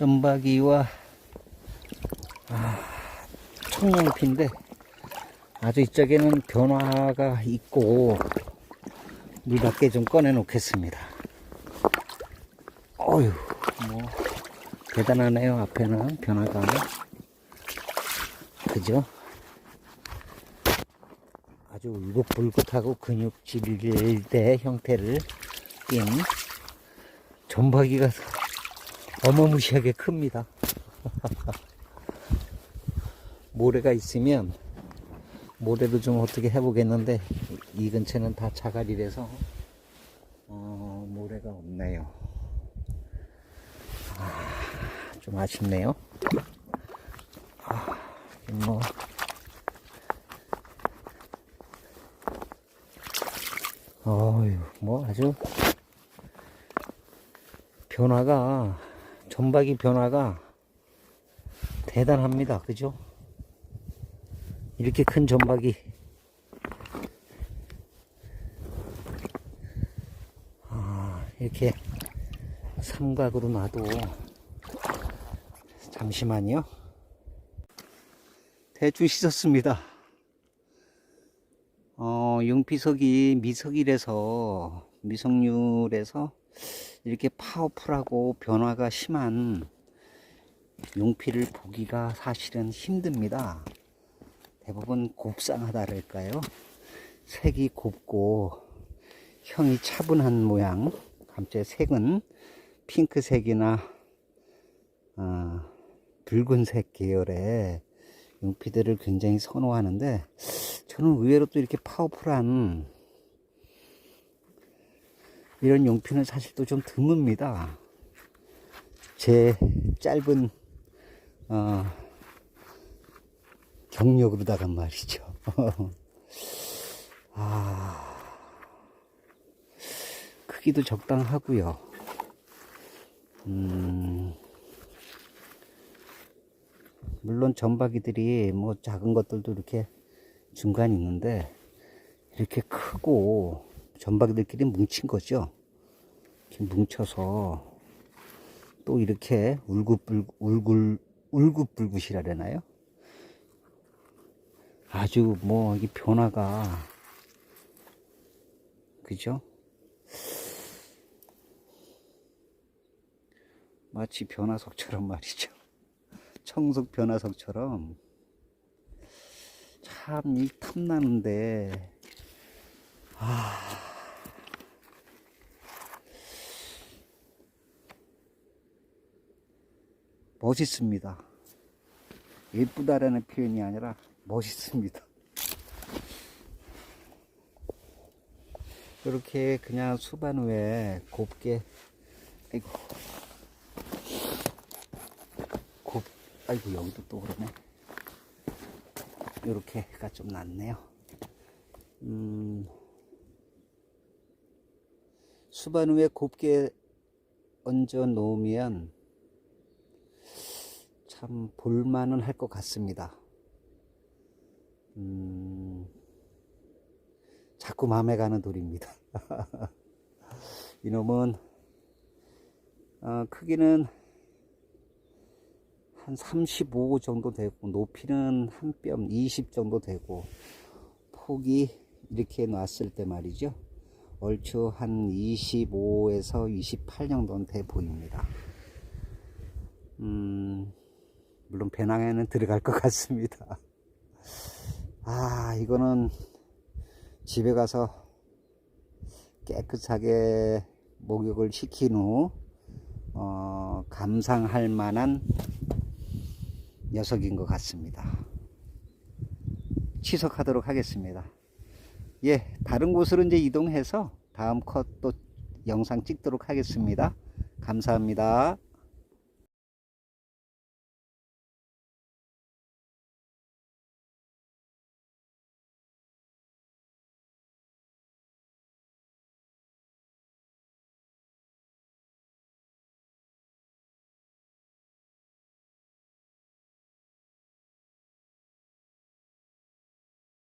점박이와 아, 청룡피인데 아주 이쪽에는 변화가 있고 물 밖에 좀 꺼내 놓겠습니다. 어휴, 뭐 대단하네요. 앞에는 변화가 그죠? 아주 울긋불긋하고 근육질대 형태를 띈 점박이가 어마무시하게 큽니다. 모래가 있으면 모래도 좀 어떻게 해보겠는데 이 근처는 다 자갈이라서 어, 모래가 없네요. 아, 좀 아쉽네요. 아, 뭐 어휴, 뭐 아주 변화가 전박이 변화가 대단합니다. 그죠? 이렇게 큰 전박이 아, 이렇게 삼각으로 놔도 잠시만요. 대충 씻었습니다. 어, 용피석이 미석이라서 미석률에서 이렇게 파워풀하고 변화가 심한 용피를 보기가 사실은 힘듭니다. 대부분 곱상하다랄까요? 색이 곱고 형이 차분한 모양. 감째 색은 핑크색이나 어, 붉은색 계열의 용피들을 굉장히 선호하는데 저는 의외로 또 이렇게 파워풀한 이런 용피는 사실 또 좀 드뭅니다. 제 짧은 어, 경력으로다가 말이죠. 아, 크기도 적당하고요. 음, 물론 점박이들이 뭐 작은 것들도 이렇게 중간 있는데 이렇게 크고 점박이들끼리 뭉친 거죠. 이렇게 뭉쳐서 또 이렇게 울긋불 울굴 울긋불긋이라 되나요? 아주 뭐 이 변화가 그죠? 마치 변화석처럼 말이죠. 청석 변화석처럼 참 이 탐나는데 아 멋있습니다. 예쁘다라는 표현이 아니라 멋있습니다. 이렇게 그냥 수반 후에 곱게 아이고 곱 아이고 여기도 또 그러네. 이렇게가 좀 낫네요. 음, 수반 후에 곱게 얹어 놓으면 참 볼만은 할 것 같습니다. 음, 자꾸 마음에 가는 돌입니다. 이놈은 어, 크기는 한 35 정도 되고 높이는 한 뼘 20 정도 되고 폭이 이렇게 놨을 때 말이죠. 얼추 한 25에서 28 정도는 돼 보입니다. 음, 물론 배낭에는 들어갈 것 같습니다. 아, 이거는 집에 가서 깨끗하게 목욕을 시킨 후, 어, 감상할 만한 녀석인 것 같습니다. 취석하도록 하겠습니다. 예, 다른 곳으로 이제 이동해서 다음 컷 또 영상 찍도록 하겠습니다. 감사합니다.